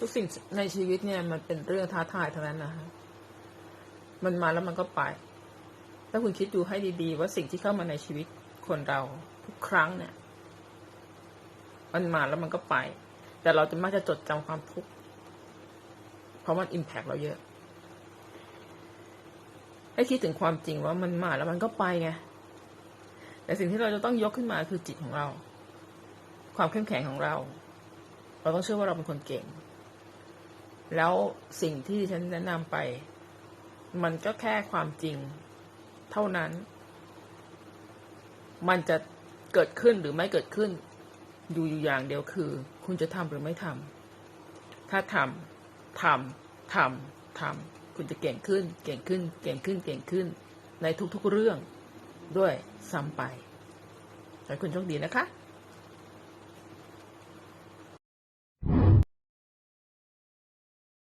ทุกสิ่งในชีวิตเนี่ย มันเป็นเรื่องท้าทายเท่านั้นนะฮะมันมาแล้วมันก็ไปถ้าคุณคิดดูให้ดีๆ ว่าสิ่งที่เข้ามาในชีวิตคนเราทุกครั้งเนี่ย มันมาแล้วมันก็ไป แต่เราจะมักจะจดจำความทุกข์เพราะมันอิมแพกเราเยอะ ให้คิดถึงความจริงว่ามันมาแล้วมันก็ไปไงแต่สิ่งที่เราจะต้องยกขึ้นมาคือจิตของเรา ความเข้มแข็งของเรา เราต้องเชื่อว่าเราเป็นคนเก่ง แล้วสิ่งที่ฉันแนะนำไป มันก็แค่ความจริง เท่านั้น มันจะเกิดขึ้นหรือไม่เกิดขึ้น อยู่อยู่อย่างเดียวคือ คุณจะทำหรือไม่ทำถ้าทำทำทำทำคุณจะเก่งขึ้น เก่งขึ้น เก่งขึ้น เก่งขึ้น ในทุกๆเรื่องด้วยซ้ำไปขอให้คุณโชคดีนะคะ